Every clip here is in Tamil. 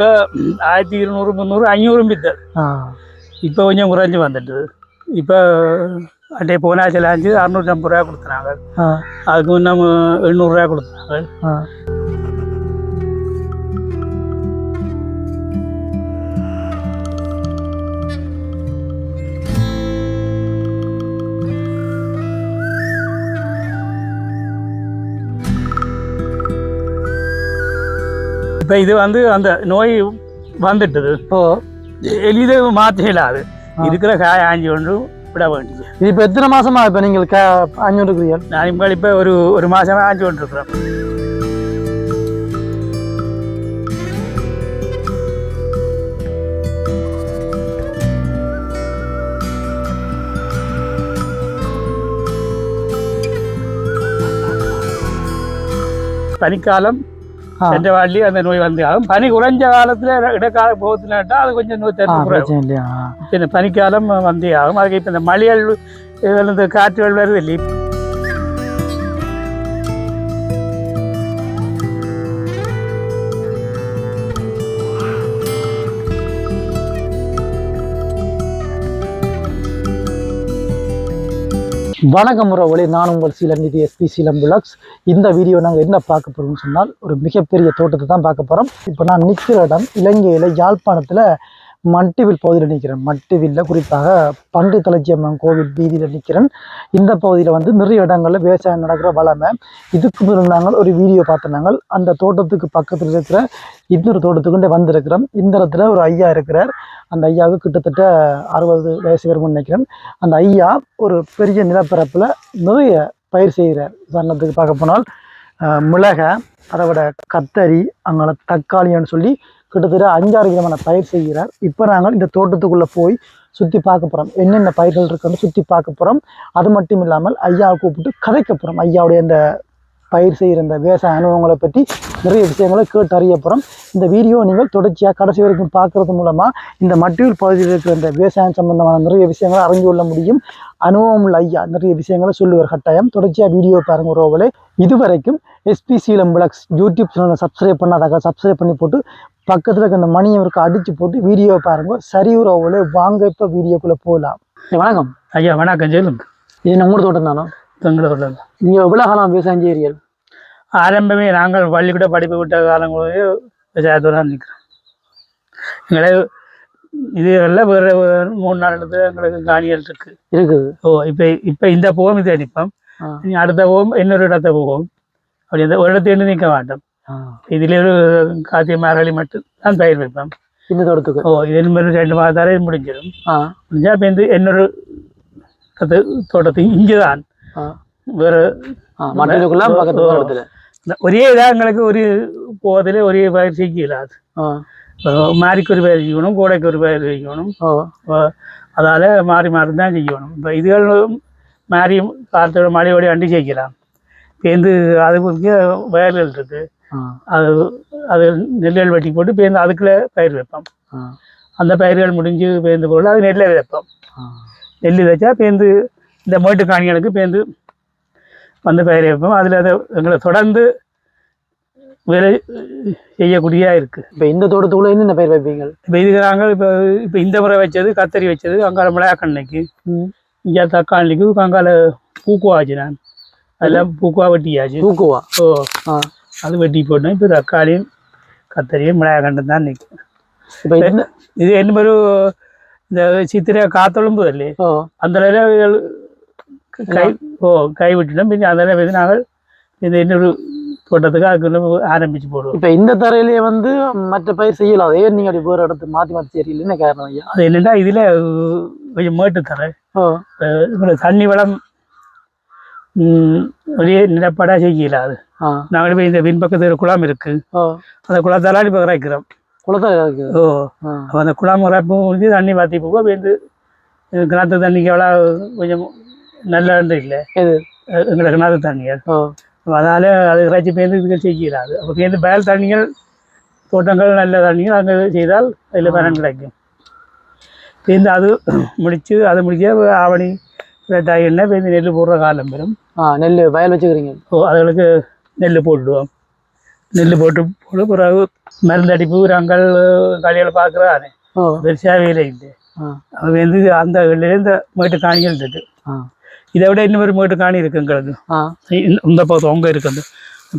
இப்போ ஆயிரத்தி இருநூறு முந்நூறு ஐநூறும் வித்து ஆ இப்போ கொஞ்சம் குறைஞ்சி வந்துட்டு இப்போ அன்றைய போனாச்சில் அஞ்சு அறுநூற்றம்பது ரூபா கொடுத்துறாங்க ஆ அதுக்கு முன்னம் எண்ணூறுரூவா கொடுத்துறாங்க இப்போ இது வந்து அந்த நோய் வந்துட்டுது. ஓ. எளிதை மாற்ற இயலாது. இருக்கிற காய ஆஞ்சி கொண்டு விட வேண்டியது. இது இப்போ எத்தனை மாசமா இப்போ நீங்கள் க அஞ்சூறு இருக்கிறீர்கள் நான் இப்போ இப்போ ஒரு ஒரு மாதமாக ஆஞ்சி கொண்டு இருக்கிறேன் பனிக்காலம் சென்ற வாழ்லி அந்த நோய் வந்து ஆகும் பனி குறைஞ்ச காலத்துல இடைக்கால போகுதுனாட்டா அது கொஞ்சம் நோய் தடுப்பு இல்லையா பனிக்காலம் வந்தே ஆகும் அதுக்கு இப்போ இந்த இதுல இந்த காற்றுகள் வருது இல்லை வணக்கம் உறவுகளே. நான் உங்கள் சீலம் இது எஸ்பி சீலம் புலாக்ஸ் இந்த வீடியோ நாங்கள் என்ன பார்க்க போகிறோம்னு சொன்னால் ஒரு மிகப்பெரிய தோட்டத்தை தான் பார்க்க போகிறோம் இப்போ நான் நிற்கிற இடம் இலங்கையில் யாழ்ப்பாணத்தில் மட்டிவில் பகுதியில் நிற்கிறேன். மட்டிவில்ல குறிப்பாக பண்டு தலைச்சியம்மன் கோவில் வீதியில் நிற்கிறேன். இந்த பகுதியில் வந்து நிறைய இடங்களில் விவசாயம் நடக்கிற வளமை. இதுக்கு முன்னாடி நாங்கள் ஒரு வீடியோ பார்த்த அந்த தோட்டத்துக்கு பக்கத்தில் இருக்கிற இன்னொரு தோட்டத்துக்குண்டே வந்திருக்கிறோம். இந்த இடத்துல ஒரு ஐயா இருக்கிறார். அந்த ஐயாவுக்கு கிட்டத்தட்ட அறுபது வயசு வரும்னு நினைக்கிறேன் அந்த ஐயா ஒரு பெரிய நிலப்பரப்பில் நிறைய பயிர் செய்கிறார். உதாரணத்துக்கு பார்க்க போனால் மிளகை அதை விட கத்தரி அங்கே தக்காளின்னு சொல்லி கிட்டத்தட்ட அஞ்சாறு விதமான பயிர் செய்கிறார். இப்போ நாங்கள் இந்த தோட்டத்துக்குள்ளே போய் சுற்றி பார்க்க போகிறோம் என்னென்ன பயிர்கள் இருக்குன்னு சுற்றி பார்க்க போகிறோம் அது மட்டும் இல்லாமல் ஐயாவை கூப்பிட்டு கதைக்க போகிறோம் ஐயாவுடைய அந்த பயிர் செய்கிற இந்த விவசாய அனுபவங்களை பற்றி நிறைய விஷயங்களை கேட்டு அறிய போகிறோம் இந்த வீடியோ நீங்கள் தொடர்ச்சியாக கடைசி வரைக்கும் பார்க்கறது மூலமாக இந்த மட்டியூர் பகுதியில் இருக்கிற இந்த விவசாயம் சம்பந்தமான நிறைய விஷயங்களை அறிஞ்சு கொள்ள முடியும். அனுபவம் உள்ள ஐயா நிறைய விஷயங்களை சொல்லுவார். கட்டாயம் தொடர்ச்சியாக வீடியோ பாருங்கள் ரோவலே. இதுவரைக்கும் எஸ்பி பிளக்ஸ் யூடியூப் சேனலை சப்ஸ்கிரைப் பண்ணாதாக்க சப்ஸ்கிரைப் பண்ணி போட்டு பக்கத்தில் இருக்க அந்த மணியை இருக்க அடித்து போட்டு வீடியோ பாருங்க. சரி ரோவலே வாங்க இப்போ வீடியோக்குள்ளே போகலாம் வணக்கம். ஐயா வணக்கம் சொல்லுங்க இது நம்ம தோட்டம் தானோ? பெங்களூர்ல நீங்கள் எவ்வளோ காலம் விவசாயம் செய்கிறீர்கள் ஆரம்பமே நாங்கள் பள்ளிக்கூட படிப்பு விட்ட காலங்களே விவசாயத்தோடு நிற்கிறோம் எங்களை இது எல்லாம் வேறு மூணு நாலு இடத்துல எங்களுக்கு காணிகள் இருக்கு. இருக்குது. ஓ இப்போ இப்போ இந்த போகும் இது அடிப்போம் அடுத்த போகும் இன்னொரு இடத்த போகும் அப்படி இந்த ஒரு இடத்துல நிற்க மாட்டோம். ஆ. இதில் ஒரு காத்திய மாரளி மட்டும் தான் பயிர் வைப்போம். இந்த தோட்டத்துக்கு? ஓ இது மாதிரி ரெண்டு மாதத்தாலே முடிஞ்சிடும். ஆ. முடிஞ்சா இப்போ இந்த இன்னொரு இடத்து தோட்டத்துக்கு இங்கே தான் வேறு ஒரே இதாக எங்களுக்கு ஒரு போதில் ஒரே பயிர் செய்யலாது ஆ. மாரிக்கு ஒரு பயிர் செய்யணும் கோடைக்கு ஒரு பயிர் செய்யணும். அதால் மாறி மாறி தான் செய்யணும். இப்போ இதுகள் மாறி காலத்தோட மழையோட அண்டி செய்யலாம். பேருந்து அது குறிக்க வயல்கள் இருக்குது அது அது நெல்லுகள் வெட்டி போட்டு பேருந்து அதுக்குள்ளே பயிர் வைப்போம். அந்த பயிர்கள் முடிஞ்சு பேருந்து பொருள் அது நெல்லை வைப்போம். ஆ. நெல் வச்சா பேருந்து இந்த மேட்டு காணிகளுக்கு பேருந்து வந்து பயிர் வைப்போம். அதில் அதை எங்களை தொடர்ந்து வேலை செய்யக்கூடியதாக இருக்குது இப்போ இந்த தோட்டத்துக்குள்ள என்னென்ன பயிர் வைப்பீங்க? இப்போ இதுக்கு நாங்கள் இப்போ இப்போ இந்த முறை வச்சது கத்தரி வச்சது அங்கால மிளகாக்கண்ணைக்கு இங்கே தக்காளிக்கு அங்கால பூக்குவா வச்சு நான் அதெல்லாம் பூக்குவா வெட்டியாச்சு. தூக்குவா ஓ. ஆ. அது வெட்டி போட்டேன் இப்போ தக்காளியும் கத்தரியும் மிளகாக்கண்டம் தான் நிற்கும் இப்போ இந்த இது என்ன ஒரு இந்த சித்திரை காத்தொழும்பு இல்லையே? அந்த கை ஓ கை விட்டுட்டோம். பின்ன அந்த நிலை நாங்கள் இந்த இன்னொரு தோட்டத்துக்கு அதுக்குள்ள ஆரம்பிச்சு போடுவோம். இப்போ இந்த தரையிலேயே வந்து மற்ற பயிர் செய்யலாம். அதே நீங்கள் அப்படி வேறு இடத்து மாற்றி மாற்றி என்ன காரணம் ஐயா? அது என்னென்னா இதில் கொஞ்சம் மேட்டு இப்போ தண்ணி வளம் ஒரே நிலப்படா செய்யல அது. நாங்கள் இப்போ இந்த பின்பக்கத்தில் குளம் இருக்கு. அந்த குளத்தால இப்போ இறக்கிறோம் குளத்தா இருக்கு. ஓ. அப்போ அந்த குளம் இறப்பு முடிஞ்சு தண்ணி மாற்றி போக வேண்டு கிணத்து தண்ணிக்கு எவ்வளோ கொஞ்சம் நல்ல இல்லை. எது? எங்களை கிணத்து தண்ணிகள் அதனால் அது இறைச்சி பேருந்து இதுகள் செய்யலாது அப்போ பேருந்து பயல் தண்ணிகள் தோட்டங்கள் நல்ல தண்ணிகள் அங்கே செய்தால் அதில் பலன் கிடைக்கும். பேருந்து அது முடித்து அது முடிக்க ஆவணி ரெட்டாய் என்ன பேருந்து நெல் போடுற காலம் பெறும் ஆ நெல் வயல் வச்சுக்கிறீங்க. ஓ அதுகளுக்கு நெல் போட்டுடுவோம். நெல் போட்டு போட்டு பிறகு மருந்தடிப்பு உரங்கள் களிகளை பார்க்குறானே ஓ. பெருசாகவே இல்லை. அது வந்து அந்த இந்த மேட்டு காணிகள் இருக்கு இதை விட இன்னொரு மேட்டு காணி இருக்கு எங்களுக்கு ஆ. இந்த- பக்கம் அங்கே இருக்கு அந்த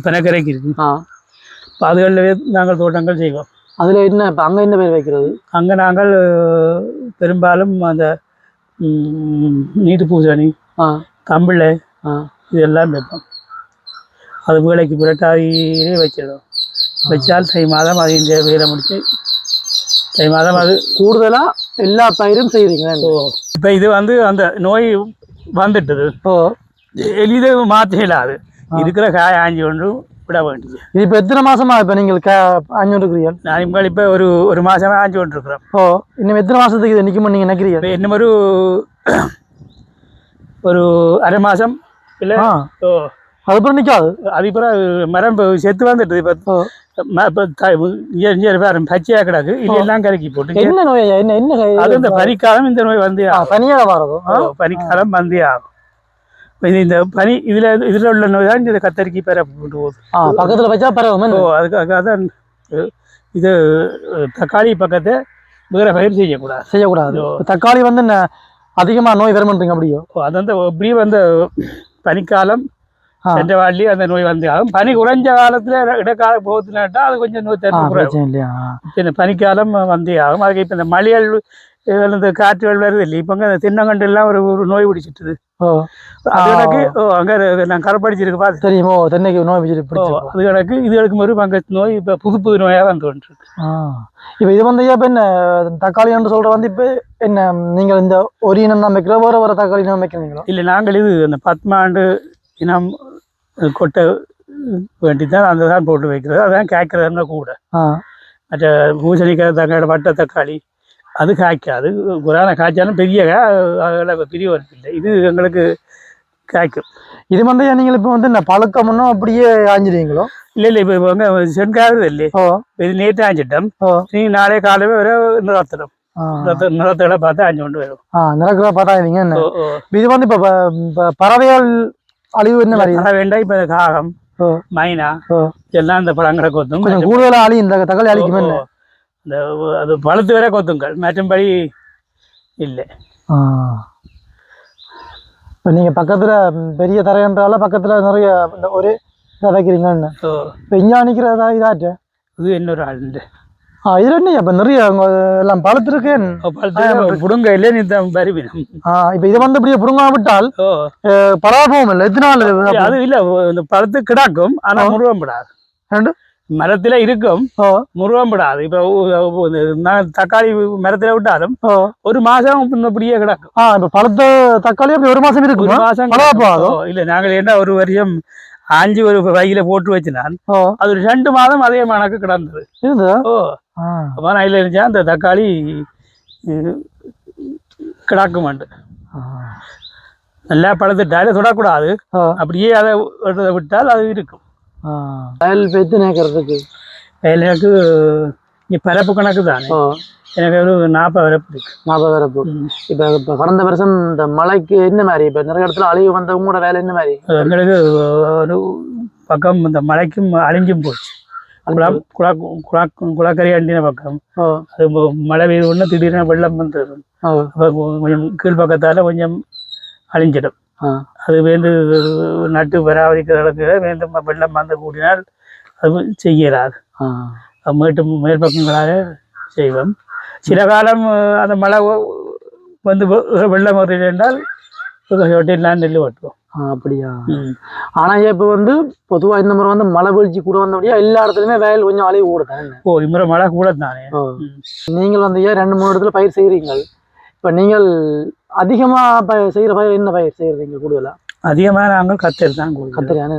பிணக்கரைக்கு இருக்கு. ஆ. அப்ப அதுகளில் நாங்கள் தோட்டங்கள் செய்வோம். அதில் என்ன இப்போ அங்கே என்ன பேர் வைக்கிறது? அங்கே நாங்கள் பெரும்பாலும் அந்த நீட்டு பூசணி கம்பிளை இதெல்லாம் வைப்போம். அது வேலைக்கு புரட்டாதியிலே வச்சிடும் வச்சால் தை மாதம் அது இந்த வேலை முடிச்சு தை மாதம் அது கூடுதலாக எல்லா பயிரும் செய்கிறீங்க ஓ. இப்போ இது வந்து அந்த நோய் வந்துட்டுது. ஓ. எளிது மாற்ற இல்லாது இருக்கிற காய ஆஞ்சி கொண்டு விட வேண்டியது. இது இப்போ எத்தனை மாசமா இப்போ நீங்கள் க அஞ்சூறு இருக்கிறீர்கள் நான் இப்போ இப்போ ஒரு ஒரு மாதமே ஆஞ்சி கொண்டிருக்கிறோம். ஓ. இன்னும் எத்தனை மாசத்துக்கு இது நிற்குமா நீங்கள் நினைக்கிறீங்க இப்போ இன்னும் ஒரு ஒரு அரை மாதம் இல்லை? ஓ. அதுக்கப்புறம் நிற்காது அது இப்போ மரம் செத்து வந்துட்டு இப்போ பச்சையாக கிடக்கு. இதெல்லாம் கலக்கி போட்டு என்ன நோய்? என்ன என்ன அது இந்த பனிக்காலம் இந்த நோய் வந்தே ஆகும் பனியாக வரதோ ஆ? ஓ, பனிக்காலம் வந்தே ஆகும். இந்த பனி இதில் இதில் உள்ள நோய் தான் இந்த கத்தரிக்கை பெற கொண்டு போகுது. பக்கத்தில் வச்சா பரவாயில்ல ஓ அதுக்காக தான் இது தக்காளி பக்கத்தை வேற பயிர் செய்யக்கூடாது. செய்யக்கூடாது. தக்காளி வந்து என்ன அதிகமாக நோய் வரமாட்டீங்க அப்படியோ? அது வந்து அப்படியே வந்து பனிக்காலம் சென்ற வாழ்லி அந்த நோய் வந்து ஆகும் பனி குறைஞ்ச காலத்துல இடக்கால போகுதுனாட்டா அது கொஞ்சம் நோய் இந்த பனிக்காலம் வந்தே ஆகும் அதுக்கு இப்போ இந்த மலையல் இந்த காற்றுகள் வருது இல்லை இப்போ இந்த தின்னங்கண்டு எல்லாம் ஒரு ஒரு நோய் பிடிச்சிட்டுது ஓ அது எனக்கு ஓ அங்கே நான் கரப்படிச்சிருக்கு பார்த்து தெரியுமோ தென்னைக்கு நோய் பிடிச்சி ஓ அது எனக்கு இது எனக்கு ஒரு பங்கத்து நோய் இப்போ புது புது நோயாக வந்து ஆ இப்போ இது வந்து இப்போ என்ன தக்காளி என்று சொல்ற வந்து இப்போ என்ன நீங்கள் இந்த ஒரு இனம் தான் வைக்கிற வேற வேற தக்காளி இனம் வைக்கிறீங்களோ இல்லை நாங்கள் இது அந்த பத்மாண்டு இனம் கொட்டை வேண்டி தான் அந்த தான் போட்டு வைக்கிறது. அதான் காய்க்கிறதுனா கூட. மற்ற பூசணிக்காய் தக்காளி வட்ட தக்காளி அது காய்க்காது. குரான காய்ச்சாலும் பெரிய பெரிய இல்லை இது எங்களுக்கு காய்க்கும். இது ஐயா நீங்கள் இப்போ வந்து என்ன பழக்கம்னோ அப்படியே ஆஞ்சிடுவீங்களோ இல்லை இல்லை இப்போ அங்கே சென்காவது இல்லை ஓ. இது நேற்று ஆஞ்சிட்டோம் ஓ. நீ நாளே காலமே வர நிறத்திடும் நிறத்தோட பார்த்து ஆஞ்சு கொண்டு வரும் ஓ ஓ. இது வந்து இப்போ பறவைகள் அழிவு என்ன வேண்டாம் இப்போ காகம் மைனா எல்லாம் இந்த பழங்களை கொத்தும். கூடுதலாக அழி இந்த தக்காளி அழிக்கும் இந்த அது பழுத்து வரை கொத்துங்கள். மற்றும்படி இல்லை. இப்போ நீங்கள் பக்கத்தில் பெரிய தரையன்றால பக்கத்தில் நிறைய இந்த ஒரு ஓ. இப்போ இங்கே நிற்கிறதா இதாச்சு இது இன்னொரு ஆள் உண்டு ஆ இது என்ன இப்போ நிறைய எல்லாம் பழுத்திருக்கேன் பழுத்து புடுங்க இல்லை நீ தான் பருவினம் இப்போ இதை வந்து அப்படியே புடுங்கா விட்டால் பராபவம் இல்லை. எத்தனை நாள் இது? அது இல்ல இந்த பழுத்து கிடக்கும் ஆனா முருவம்படாது ரெண்டு? மரத்துல இருக்கும் ஓ முருவம்படாது இப்ப தக்காளி மரத்துல விட்டாலும் ஒரு மாசம் அப்படியே கிடக்கும். இப்போ பழுத்த தக்காளி அப்படி ஒரு மாசம் இருக்குமா? மாசம் இல்ல நாங்கள் என்ன ஒரு வருஷம் ஆஞ்சி ஒரு வகையில போட்டு வச்சினான் அது ஒரு ரெண்டு மாதம் அதே மணக்கு கிடந்தது. ஓ. அப்ப நான் இருந்துச்சா அந்த தக்காளி கிடக்குமாண்டு. நல்லா பழுத்துட்டாலே தொடக்கூடாது. அப்படியே அதை விட்டால் அது இருக்கும். வயல் பெத்து நேக்கிறதுக்கு எனக்கு இங்கே பரப்பு கணக்கு தானே. எனக்கு ஒரு நாற்பது வரப்பு இருக்கு ஞாபகம் வரப்போ ம். இப்போ இப்போ கடந்த வருஷம் இந்த மழைக்கு என்ன மாதிரி? இப்போ நிறைய இடத்துல அழிவு வந்த உங்களோட வேலை என்ன மாதிரி? எங்களுக்கு ஒரு பக்கம் இந்த மலைக்கும் அழிஞ்சும் போச்சு. குளம் குளா குளா குளக்கரை அண்டின பக்கம். அது மழை பெய்து ஒன்று திடீர்னு வெள்ளம் அப்போ கொஞ்சம் கீழ்ப்பக்கத்தால் கொஞ்சம் அழிஞ்சிடும். அது வேந்து நட்டு பராமரிக்கிறதுக்கு வேந்து வெள்ளம் வந்து கூடினால் அது செய்யலாது. மேட்டு மேல் பக்கங்களாக செய்வோம். சில காலம் அந்த மழை வந்து வெள்ளம் வருது என்றால் சொட்டிலாம் நெல் வெட்டுவோம். அப்படியா? ம். ஆனா இப்போ வந்து பொதுவா இந்த முறை வந்து மழை வீழ்ச்சி கூட வந்தபடியா எல்லா இடத்துலயுமே வயல் கொஞ்சம் அழிவு கூட தானே? ஓ இம்முறை மழை கூட தானே. நீங்கள் வந்து ஏன் ரெண்டு மூணு இடத்துல பயிர் செய்கிறீங்க இப்போ நீங்கள் அதிகமா ப செய்கிற பயிர் என்ன பயிர் செய்கிறீங்க கூடுதலா? அதிகமாக நாங்கள் கத்தரி தான் கத்திரியான.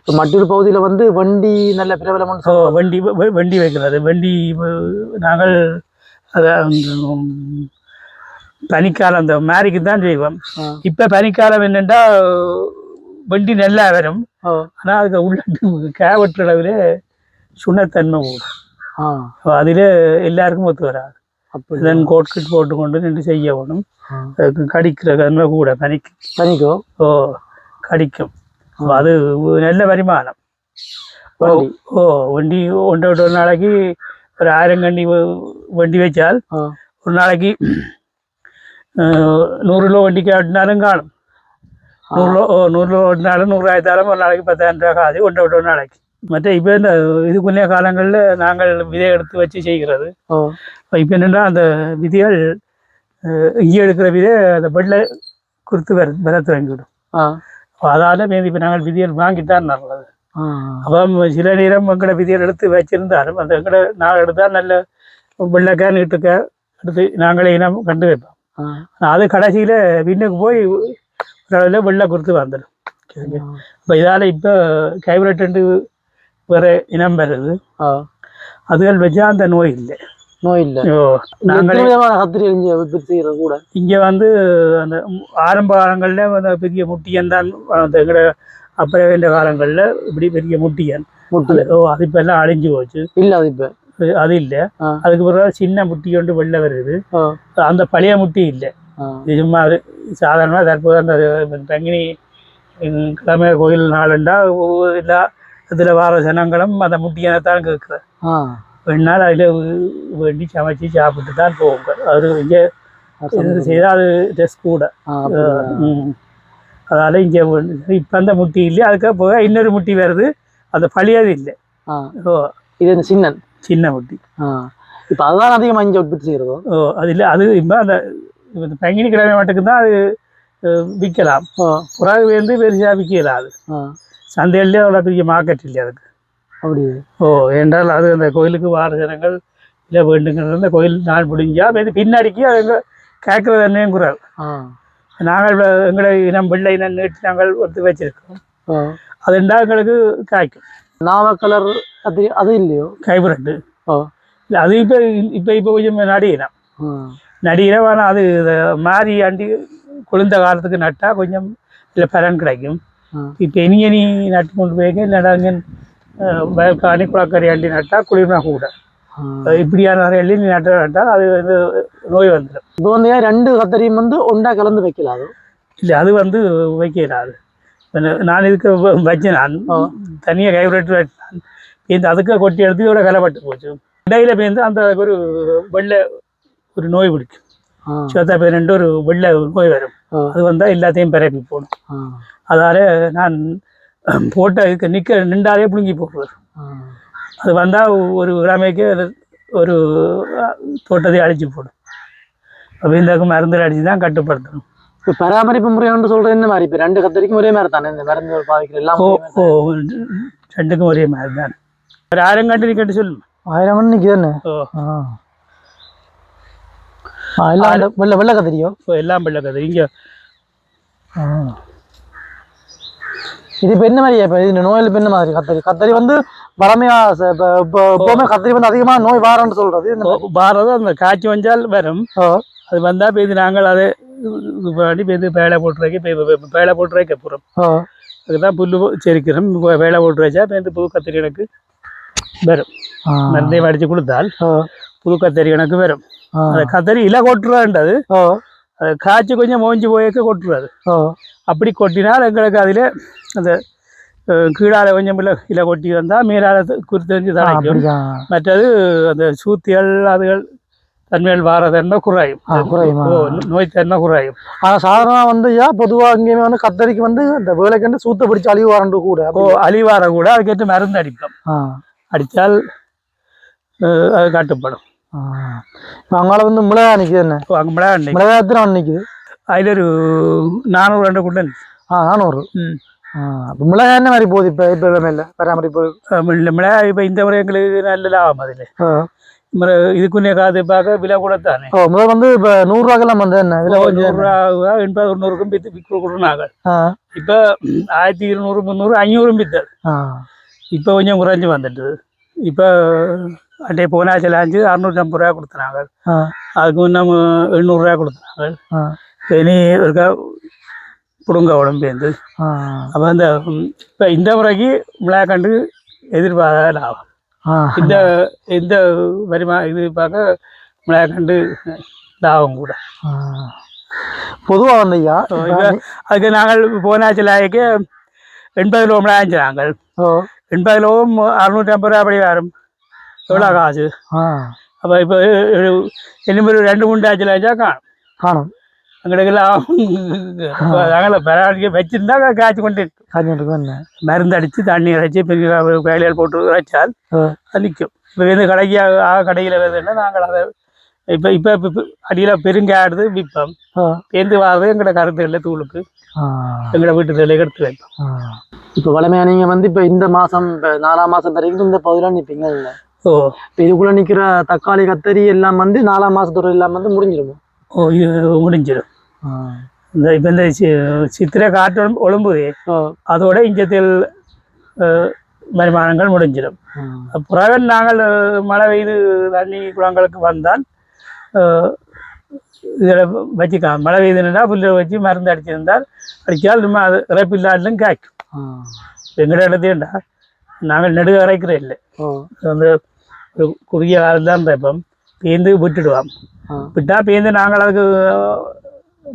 இப்போ மற்றொரு பகுதியில வந்து வண்டி நல்ல பிரபலமான வண்டி வண்டி வைக்கிறது. வண்டி நாங்கள் அதை அந்த, ம், பனிக்காலம் அந்த மாரிக்கு தான் செய்வோம். இப்போ பனிக்காலம் என்னென்னா வண்டி நல்லா வரும். ஆனால் அதுக்கு உள்ள கேவற்ற அளவில் சுண்ணத்தன்மை கூடும் அதில் எல்லாருக்கும் ஒத்து வராது. அப்படி. இதன் கோட்கிட் போட்டு கொண்டு நின்று செய்ய வேணும். ஆ. அதுக்கு கடிக்கிற தன்மை கூட பனிக்கு. தனிக்கோ ஓ கடிக்கும். அப்ப அது நல்ல வருமானம். ஓ வண்டி ஒன்றை விட்டு ஒரு நாளைக்கு ஒரு ஆயிரம் கண்டி வண்டி வச்சால் ஒரு நாளைக்கு நூறு கிலோ வண்டிக்கு ஆட்டினாலும் காணும். நூறு கிலோ நூறு கிலோ ஓட்டினாலும் நூறாயிரத்தாலும் ஒரு நாளைக்கு பத்தாயிரம் ரூபா காது ஒன்றை விட்டு ஒரு நாளைக்கு. மற்ற இப்போ இந்த இதுக்குள்ளே காலங்களில் நாங்கள் விதை எடுத்து வச்சு செய்கிறது. இப்போ என்னென்னா அந்த விதைகள் இங்கே எடுக்கிற விதை அந்த பெட்டில் குறுத்து வர வர தொடங்கிவிடும் ஆ. அதால் இப்போ நாங்கள் விதிகள் வாங்கித்தான் நல்லது அப்போ சில நேரம் எங்களை விதிகள் எடுத்து வச்சிருந்தாலும் அந்த எங்களை நாங்கள் எடுத்தால் நல்ல வெள்ளைக்கா நீட்டுக்கா எடுத்து நாங்களே இனம் கண்டு வைப்போம் அது கடைசியில் பின்னுக்கு போய் ஓரளவில் வெள்ளை கொடுத்து வந்துடும் இப்போ இதால் இப்போ கைவிரட்டு வேறு இனம் வருது அதுகள் வச்சா அந்த நோய் இல்லை நோய் இல்லை நாங்களே விதமான கத்திரி எரிஞ்சு விற்பனை செய்யறது கூட இங்கே வந்து அந்த ஆரம்ப காலங்களில் பெரிய முட்டியன் தான் அந்த எங்களோட அப்புறம் இந்த காலங்களில் இப்படி பெரிய முட்டியன் ஓ அது இப்போ எல்லாம் அழிஞ்சு போச்சு. இல்ல அது இப்ப அது- இல்லை. அதுக்கு பிறகு சின்ன முட்டி கொண்டு வெளில வருது. அந்த பழைய முட்டி இல்லை. இது சும்மா அது சாதாரணமாக தற்போது அந்த பங்கினி உம், கிழமை கோயில் நாளுண்டா எல்லா இதில் வார ஜனங்களும் அந்த முட்டியனை தான் கேட்குற ரெண்டு அதில் வேண்டி சமைச்சு சாப்பிட்டு தான் போவாங்க அது இங்கே செய்தால் அது டெஸ்ட் கூட. அதால இங்கே இப்போ அந்த முட்டி இல்லை அதுக்கு போக இன்னொரு முட்டி வருது. அந்த பழையது இல்லை. ஓ. இது இந்த சின்னன். சின்ன முட்டி. ஆ. இப்ப அதுதான் அதிகமா இங்க உற்பத்தி செய்யறதோ? ஓ அது இல்லை. அது இப்போ அந்த இந்த பங்கினி கிழமை மட்டுக்கு தான் அது விற்கலாம் புறாகு வந்து பெருசாக விற்கலாம் அது. சந்தையிலே அவ்வளோ பெரிய மார்க்கெட் இல்லை அதுக்கு. அப்படி. ஓ என்றால் அது அந்த கோயிலுக்கு வார ஜனங்கள் இல்லை வேண்டுங்கிறது அந்த கோயில் நாள் முடிஞ்சா பின்னாடிக்கு அது எங்க கேட்கறது ஆ. நாங்கள் எங்களை இனம் வெள்ளை இனம் நீட்டி நாங்கள் ஒத்து வச்சிருக்கோம் ஆ. அதுண்டா எங்களுக்கு காய்க்கும். நாவ கலர் கத்திரி அது இல்லையோ? கைபுரட்டு அது இப்போ இப்போ இப்போ கொஞ்சம் நடிகணும் ஆ. நடிகரம் ஆனால் அது மாறி ஆண்டி குளிர்ந்த காலத்துக்கு நட்டால் கொஞ்சம் இல்லை பலன் கிடைக்கும். இப்போ இனி இனி நட்டு கொண்டு போய்க்க இங்கே வயல்காணி குளக்கறி அள்ளி நட்டால் குளிர்னா கூட. இப்படியான நீ நட்ட நட்டால் அது வந்து நோய் வந்துடும். இப்போ வந்து ரெண்டு கத்தரியும் வந்து ஒண்டா கலந்து வைக்கல அது? இல்லை அது வந்து வைக்கிறாது நான் இதுக்கு வச்சேன் நான். தனியாக கைவிரட்டு இந்த அதுக்கு கொட்டி எடுத்து இதோட கலைப்பட்டு போச்சு. இடையில பேருந்து அந்த ஒரு வெள்ளை ஒரு நோய் பிடிக்கும். சிவத்தா பேருந்து ஒரு வெள்ளை நோய் வரும். அது வந்தால் எல்லாத்தையும் பரப்பி போடும். அதால நான் போட்ட இதுக்கு நிற்க நின்றாலே பிடுங்கி போடுறது ஆ. அது வந்தால் ஒரு அது ஒரு தோட்டத்தை அழிச்சு போடும். அப்போ இந்த மருந்து அடித்து தான் கட்டுப்படுத்தணும். இப்போ பராமரிப்பு முறைன்னு சொல்றது என்ன மாதிரி? இப்போ ரெண்டு கத்தரிக்கும் ஒரே மாதிரி தானே? இந்த மருந்து பாவிக்கிற எல்லாம் ஓ. ஓ ரெண்டுக்கும் ஒரே மாதிரி தான்? ஒரு ஆயிரம் நீ கட்டு சொல்லு. ஆயிரம் மணிக்கு தானே? ஓ. எல்லாம் வெள்ளை- வெள்ளை வெள்ளை கத்திரியோ எல்லாம் பிள்ளை கதை இங்கே ஆ. இது இப்போ என்ன மாதிரி இப்போ இந்த நோயில் இப்போ என்ன மாதிரி கத்தரி? கத்தரி வந்து வளமையா இப்போ இப்போ எப்பவுமே கத்தரி வந்து அதிகமா நோய் வாரம்னு சொல்றது. இந்த. பாரதம் அந்த காய்ச்சி வந்தால் வரும். அது வந்தால் பேது நாங்கள் அதை இது பண்ணி பேது பேலை போட்டு வைக்க பே- பேலை போட்டு வைக்க போகிறோம் அதுதான் புல்லு செரிக்கிறோம் இப்போ வேலை போட்டு வச்சா பேருந்து புது கத்திரி எனக்கு வரும். ஆ. மருந்தையும் அடித்து கொடுத்தால் புது கத்திரி எனக்கு வரும். அந்த கத்திரி இலை கொட்டுறான்றது. காய்ச்சி கொஞ்சம் மோஞ்சி போயக்க கொட்டுறாது அப்படி கொட்டினால் எங்களுக்கு அதில் அந்த கீழால கொஞ்சம் இலை இலை கொட்டி வந்தால் மேலால குறித்தறிஞ்சு அப்படிதான் மற்றது அந்த சூத்திகள் அதுகள் தன்மையில் வாரதன்மை குறையும். நோய் தன்மை குறையும். ஆனா சாதாரணமா வந்து ஏன் பொதுவா இங்கேயுமே வந்து கத்தரிக்கு வந்து இந்த வேலைக்கண்டு சூத்த பிடிச்சு அழிவு வாரண்டு கூட. ஓ அழிவார கூட அதுக்கேற்ற மருந்து அடிப்போம். அடித்தால் அது கட்டுப்படும். ஆ. இப்ப அங்கால வந்து மிளகா நிக்குது என்ன ஓ அங்கே மிளகா அன்னைக்கு மிளகா எத்தனை நிக்குது அதில் ஒரு நானூறு ரெண்டு குள்ள ஆ நானூறு ம் ஆ அப்ப மிளகா என்ன மாதிரி போகுது இப்ப இப்ப இல்லை பராமரிப்பு இல்லை மிளகா இப்போ இந்த முறை எங்களுக்கு நல்ல லாபம் அதில் ஆ. இதுக்குன்னே காது பார்க்க விலை கூட தானே ஓ முதல் வந்து இப்ப நூறு ரூபாய்க்கெல்லாம் வந்து என்ன விலை கொஞ்சம் நூறுரூவா எண்பது தொண்ணூறுக்கும் வித்து விற்க கொடுனாங்க ஆ இப்போ ஆயிரத்தி இருநூறு முந்நூறு ஐநூறும் வித்தது ஆ இப்போ கொஞ்சம் குறைஞ்சி வந்துட்டு இப்போ அட்டே போனா சிலாஞ்சு அறுநூற்றம்பது ரூபா கொடுத்துனாங்க அதுக்கு முன்ன எண்ணூறுரூவா கொடுத்துனாங்க இனி இருக்கா பிடுங்க உடம்பேந்து அப்போ அந்த இப்போ இந்த முறைக்கு மிளகாக்கண்டு எதிர்பார்க்க லாபம். இந்த இந்த வருமா இது பார்க்க மிளகாக்கண்டு லாபம் கூட. ஆ. பொதுவா வந்து ஐயா இப்போ அதுக்கு நாங்கள் போனாச்சிலாய்க்கு எண்பது கிலோ மிளகாஞ்சு நாங்கள் ஓ. எண்பதுலவும் அறுநூற்றி ஐம்பது ரூபா அப்படி வரும். எவ்வளோ காசு மூணு ஆச்சுல வச்சா காணும் காணும் எங்களுக்கெல்லாம் நாங்கள் பராமரிக்க வச்சிருந்தா காய்ச்சி கொண்டு இருக்கும் காஞ்சிட்டு என்ன மருந்து அடித்து தண்ணி அரைச்சி பெரிய வேலையில் போட்டு வச்சால் ஆ. அது நிற்கும் இப்போ வந்து கடைக்கு ஆ கடையில் வருதுன்னா நாங்கள் அதை இப்போ இப்போ அடியில் பெருங்காடுது விற்போம் பேருந்து வாரது எங்களோட கருத்துகளில் தூளுக்கு எங்களோட வீட்டு தலையை எடுத்து வைப்போம் இப்போ வளமையா நீங்க வந்து இப்போ இந்த மாசம் இப்போ நாலாம் மாசம் வரைக்கும் இந்த பகுதியில் நிற்பீங்க ஓ. இப்போ இதுக்குள்ள நிக்கிற தக்காளி கத்தரி எல்லாம் வந்து நாலாம் மாசத்தோட எல்லாம் வந்து முடிஞ்சிடும் ஓ முடிஞ்சிடும் இந்த இப்போ இந்த சித்திரை காற்று ஒழும்புதே. அதோட இஞ்சத்தில் வருமானங்கள் முடிஞ்சிடும் பிறகு நாங்கள் மழை பெய்து தண்ணி குளங்களுக்கு வந்தால் இதில் வச்சுக்கலாம் மழை பெய்துன்னா புல்லை வச்சு மருந்து அடிச்சிருந்தால் அடித்தால் நம்ம அது இறப்பில்லாலும் காய்க்கும். எங்கட இடத்தேண்டா நாங்கள் நெடுக இறைக்கிற இல்லை. வந்து ஒரு குறுகிய காலம் தான் வைப்போம் பேந்து விட்டுடுவோம் விட்டால் பேந்து நாங்கள் அதுக்கு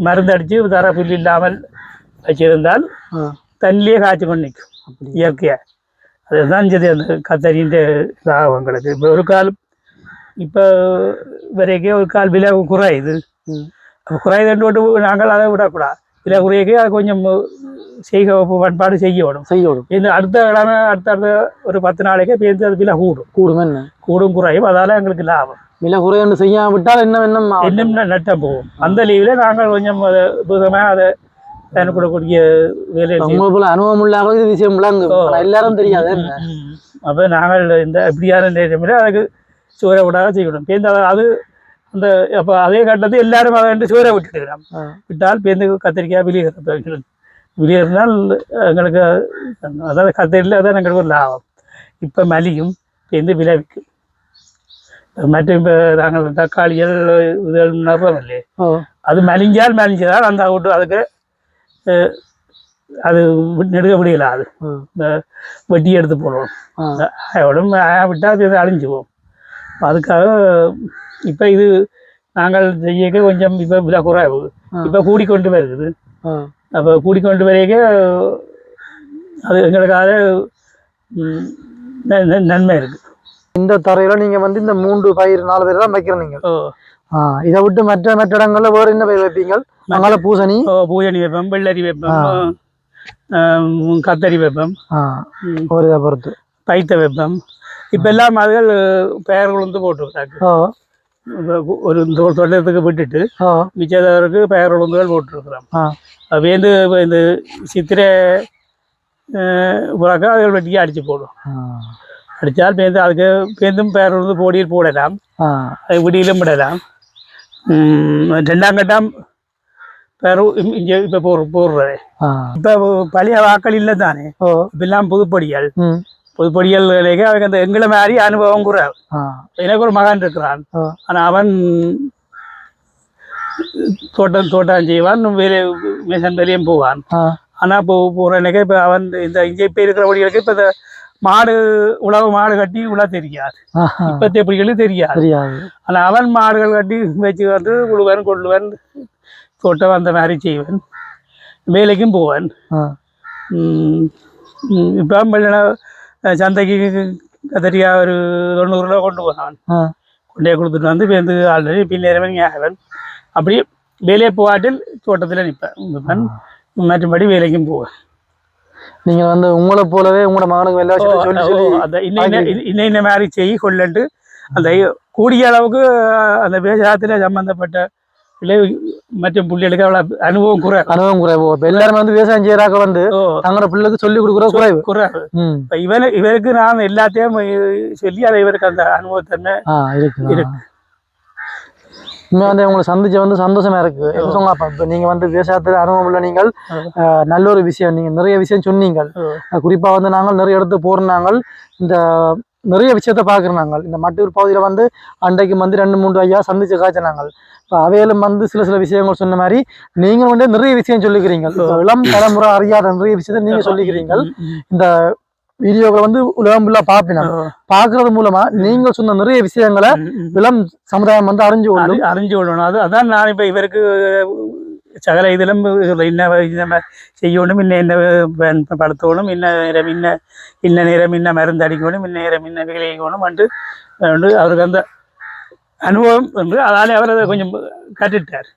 மருந்து அடித்து தர புல் இல்லாமல் வச்சிருந்தால் தண்ணியே காய்ச்சி கொண்டு நிற்கும் இயற்கையாக அதுதான் சரி அந்த கத்தரின்ற லாபம் எங்களுக்கு. இப்போ ஒரு கால் இப்போ வரைக்கும் ஒரு கால் விலை குறையுது. குறையுதுன்னு நாங்கள் அதை விடக்கூடாது. விலை குறையக்கே அது கொஞ்சம் செய்க பண்பாடு செய்யணும் செய்யோடும் இந்த அடுத்த கிழமை அடுத்த அடுத்த ஒரு பத்து நாளைக்கே பேருந்து அது விலை கூடும். கூடும் என்ன? கூடும் குறையும். அதால எங்களுக்கு லாபம். விலை குறையொன்று செய்யாம விட்டால் என்ன வேணும் இன்னும் நட்டம் போகும். அந்த லீவில் நாங்கள் கொஞ்சம் அதை புதமாக அதை பயன்படக்கூடிய வேலையை செய்வோம். உங்களை போல அனுபவம் இல்லாத விஷயம் எல்லாரும் தெரியாது. அப்போ நாங்கள் இந்த இப்படியான நேரமில் அதுக்கு சோரை விடாத செய்யணும். பேருந்து அது அந்த அப்போ அதே கட்டத்தை எல்லாரும் அதை வந்து சோரை விட்டுட்டுக்கிறோம். விட்டால் பேருந்து கத்திரிக்காய் வெளியேறது வெளியேறினால் எங்களுக்கு அதாவது கத்திரியில் அதான் எங்களுக்கு ஒரு லாபம் இப்போ மலியும் பேருந்து விளைவிக்கும் மற்ற இப்போ நாங்கள் தக்காளிகள் இதுகள் நடுறோம் இல்லையே அது மலிஞ்சால் மலிஞ்சதால் அந்த விட்டு அதுக்கு அது நெடுக முடியல அது வெட்டி எடுத்து போடுவோம் விட்டால் அழிஞ்சுவோம் அதுக்காக இப்போ இது நாங்கள் செய்யக்க கொஞ்சம் இப்போ விலை குறைவு. இப்போ கூடிக்கொண்டு வருது. அப்போ கூடிக்கொண்டு வரைக்க அது எங்களுக்காக நன்மை இருக்குது இந்த தரையில நீங்க வந்து இந்த மூன்று பயிர் நாலு பேர் தான் வைக்கிற நீங்க. ஓ. ஆ இதை விட்டு மற்ற மற்ற இடங்கள்ல வேற என்ன பயிர் வைப்பீங்க அங்கால பூசணி. ஓ பூஜணி வைப்போம் வெள்ளரி வைப்போம் கத்தரி வைப்போம் ஒரு இதை பொறுத்து. பைத்த வைப்போம். இப்போ எல்லாம் அதுகள் பெயர் உளுந்து போட்டுருக்காங்க. ஒரு தோ- தோட்டத்துக்கு விட்டுட்டு மிச்சதவருக்கு பெயர் உளுந்துகள் போட்டிருக்கிறோம் அது வந்து இந்த சித்திரை புறாக்கா அதுகள் வெட்டியாக அடித்து போடும். அடித்தால் பேருந்து அதுக்கு பேருந்தும் பெயர் உளுந்து பொடியில் போடலாம். அது விடியிலும் விடலாம். ரெண்டாம் கட்டம் பெயர் இங்கே இப்போ போடுற போடுறது. ஆ. இப்போ பழைய வாக்கள் இல்லை தானே இப்பெல்லாம் புதுப்படிகள். ம் புதுப்படிகள் அதுக்கு அந்த எங்களை மாதிரி அனுபவம் ஆ. எனக்கு ஒரு மகன் இருக்கிறான். ஆனால் அவன் தோட்டம் தோட்டம் செய்வான் வேலை மிஷன் வேலையும் போவான். ஆனால் இப்போ போகிறனுக்கு இப்போ அவன் இந்த இங்கே இப்போ இருக்கிறபடிகளுக்கு இப்போ இந்த மாடு உழவு மாடு கட்டி உழ தெரியாது. ஆஹா. இப்போத்தைய பிடிகளுக்கு தெரியாது. ஆனால் அவன் மாடுகள் கட்டி வச்சு வந்து உழுவன் கொள்ளுவன் தோட்டம் அந்த மாதிரி செய்வன். வேலைக்கும் போவன். இப்போ சந்தைக்கு கத்திரிக்காய் ஒரு தொண்ணூறு ரூபா கொண்டு போனான் கொண்டே கொடுத்துட்டு வந்து பேருந்து ஆல்ரெடி பின்னேறவன் ஞாபகன் அப்படியே வேலையை போகாட்டில் தோட்டத்தில் நிற்பேன் மற்றபடி வேலைக்கும் போவேன் நீங்க வந்து உங்களை போலவே உங்களோட மகனுக்கு அந்த இன்ன இன்ன- மாதிரி செய் கொள்ளண்டு அந்த கூடிய அளவுக்கு அந்த விவசாயத்தில் சம்பந்தப்பட்ட பிள்ளை மற்றும் பிள்ளைகளுக்கு அவ்வளோ அனுபவம் குறை. அனுபவம் குறைவு. இப்ப எல்லாருமே வந்து விவசாயம் செய்யறாக்க வந்து தங்களோட பிள்ளைக்கு சொல்லி கொடுக்குற குறைவு. குறை ம். இப்போ இவனு இவருக்கு நான் எல்லாத்தையும் சொல்லி அதை இவருக்கு அந்த அனுபவத்தன்மை இருக்கு. உண்மையா வந்து உங்களை சந்திச்ச வந்து சந்தோஷமா இருக்கு. சொன்னா இப்ப நீங்க வந்து விவசாயத்துல அனுபவம் உள்ள நீங்கள் நல்ல ஒரு விஷயம். நீங்க நிறைய விஷயம் சொன்னீங்க குறிப்பா வந்து நாங்கள் நிறைய இடத்து போறாங்க இந்த நிறைய விஷயத்த பாக்குறோம் நாங்கள். இந்த மட்டூர் பகுதியில வந்து அன்றைக்கு வந்து ரெண்டு மூன்று ஐயா சந்திச்சு காய்ச்சினாங்க இப்போ அவையிலும் வந்து சில சில விஷயங்கள் சொன்ன மாதிரி நீங்க வந்து நிறைய விஷயம் சொல்லிக்கிறீங்க. இளம் தலைமுறை அறியாத நிறைய விஷயத்த நீங்க சொல்லிக்கிறீங்க. இந்த வீடியோக்களை வந்து உலகம் ஃபுல்லா பாப்பினோம் ஓ. பாக்குறது மூலமா நீங்க சொன்ன நிறைய விஷயங்களை. இளம் சமுதாயம் வந்து அறிஞ்சு கொள்ளும். அறி- அறிஞ்சு கொள்ளணும். அது அதான் நான் இப்போ இவருக்கு சகல இதிலும் இன்ன இன்ன செய்யணும் இன்ன என்ன படுத்தணும் இன்ன நேரம் இன்ன இன்ன நேரம் இன்ன மருந்து அடிக்கணும் இன்ன நேரம் இன்ன விளையணும் என்று அவருக்கு அந்த அனுபவம் என்று அதாலே அவர் அதை கொஞ்சம் கற்றுட்டார்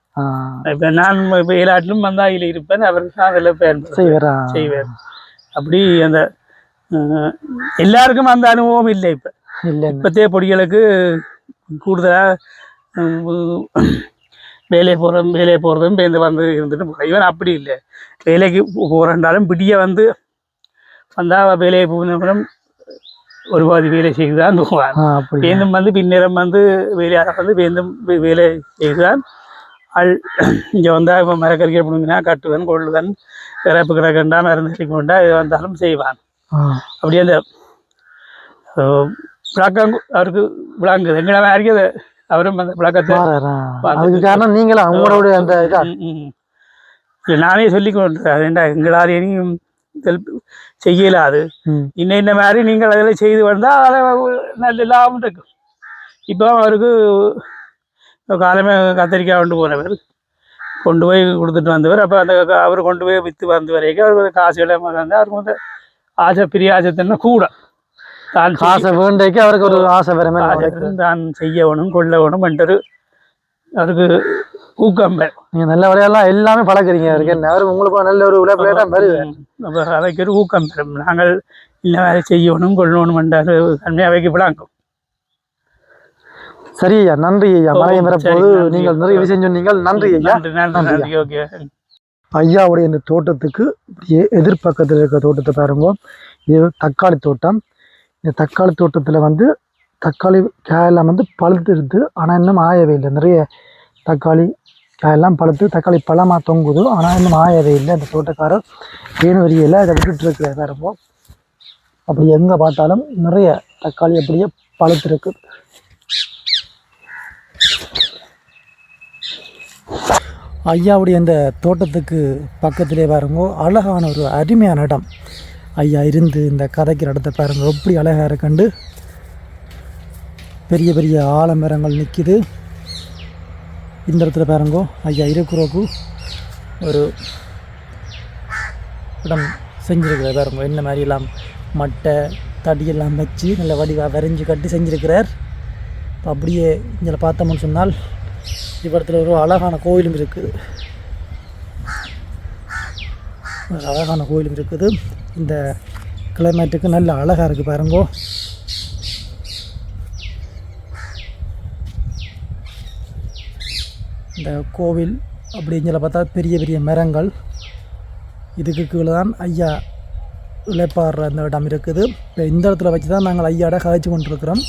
இப்போ நான் இப்போ ஏழாட்டிலும் மந்தாயில் இருப்பேன் அவருக்கு அதில் செய்வரா செய்வார் அப்படி அந்த எல்லாருக்கும் அந்த அனுபவம் இல்லை இப்போ இல்லை இப்போத்தைய பொடிகளுக்கு கூடுதலாக வேலை போகிறதும் வேலையை போகிறதும் பேருந்து வந்து இருந்துட்டு இவன் அப்படி இல்லை. வேலைக்கு போகிறேன்றாலும் பிடிய வந்து வந்தால் வேலையை போகணும் ஒரு பாதி வேலை செய்து தான் போவான் பேந்தும் வந்து பின்னேரம் வந்து வேலையாக வந்து பேந்தும் வேலை செய்துதான் ஆள் இங்கே வந்தால் இப்போ மரக்கறிக்கை பிடுங்கினா கட்டுவன் கொள்ளுவன் இறப்பு கிடக்கண்டா மருந்து கொண்டா இது வந்தாலும் செய்வான். அப்படியே அந்த விளக்கம் அவருக்கு விளங்குது. எங்களை மாதிரி அவரும் அந்த பார்த்துட்டு அதுக்கு காரணம் நீங்களா உங்களோட அந்த இதா? நானே சொல்லி கொண்டு அதேண்டா எங்களால் இனியும் செய்யலாது இன்ன இந்த மாதிரி நீங்கள் அதில் செய்து வந்தால் அதை நல்ல லாபம் இருக்கும். இப்போ அவருக்கு காலமே கத்திரிக்காய் கொண்டு போனவர். கொண்டு போய் கொடுத்துட்டு வந்தவர். அப்போ அந்த அவர் கொண்டு போய் விற்று வந்த வரைக்கும் அவருக்கு வந்து காசு இல்லாமல் வந்து அவருக்கு வந்து ஆசை பிரிய ஆசைத்தன்மை கூட. தான் செய்ய- காசை வேண்டைக்கு அவருக்கு ஒரு ஆசை ஆசை அவருக்கு. தான் செய்யணும் கொள்ளவணும் என்றொரு அவருக்கு ஊக்கம். நீங்க நல்ல வரையெல்லாம் எல்லாமே பழக்கிறீங்க அவருக்கு. என்ன அவருக்கு உங்களுக்கு நல்ல ஒரு உழைப்பிலே தான் வருது. அவைக்கு ஒரு ஊக்கம் பெறும் நாங்கள் இந்த வேலை செய்யணும் கொள்ளணும் என்ற ஒரு தன்மை அவைக்கு விளங்கும். சரி ஐயா நன்றி ஐயா. மழையும் வரப்போது. நீங்கள் நிறைய விஷயம் சொன்னீங்கள் நன்றி ஐயா. நன்றி ஓகே. ஐயாவுடைய இந்த தோட்டத்துக்கு எதிர்பக்கத்தில் இருக்க தோட்டத்தை பாருங்க. இது தக்காளி தோட்டம். இந்த தக்காளி தோட்டத்தில் வந்து தக்காளி காயெல்லாம் வந்து பழுத்துருது ஆனால் இன்னும் ஆயவே இல்லை. நிறைய தக்காளி காயெல்லாம் பழுத்து தக்காளி பழமாக தொங்குது ஆனால் இன்னும் ஆயவே இல்லை. அந்த தோட்டக்காரர் வேணும் வரியில் அதை விட்டுட்டு இருக்கிற அப்படி எங்கே பார்த்தாலும் நிறைய தக்காளி அப்படியே பழுத்துருக்கு. ஐயாவுடைய இந்த தோட்டத்துக்கு பக்கத்திலே பாருங்க அழகான ஒரு அருமையான இடம். ஐயா இருந்து இந்த கதைக்கு இடத்த பாருங்க. எப்படி அழகாக இருக்கண்டு பெரிய பெரிய ஆலமரங்கள் நிற்கிது இந்த இடத்துல பாருங்கோ. ஐயா இருக்கிறோக்கு ஒரு இடம் செஞ்சுருக்கிறார் பாருங்க. என்ன மாதிரி எல்லாம் மட்டை தடியெல்லாம் வச்சு நல்ல வடிவாக வரைஞ்சி கட்டி செஞ்சுருக்கிறார். இப்போ அப்படியே இதில் பார்த்தோம்னு சொன்னால் இவ்விடத்தில் ஒரு அழகான கோயிலும் இருக்குது. அழகான கோயிலும் இருக்குது. இந்த கிளைமேட்டுக்கு நல்ல அழகாக இருக்குது பாருங்கோ. இந்த கோவில் அப்படிங்கிற பார்த்தா பெரிய பெரிய மரங்கள். இதுக்கு கீழே தான் ஐயா இழைப்பாடுற அந்த இடம் இருக்குது. இப்போ இந்த இடத்துல வச்சு தான் நாங்கள் ஐயாட காய்ச்சி கொண்டிருக்கிறோம்.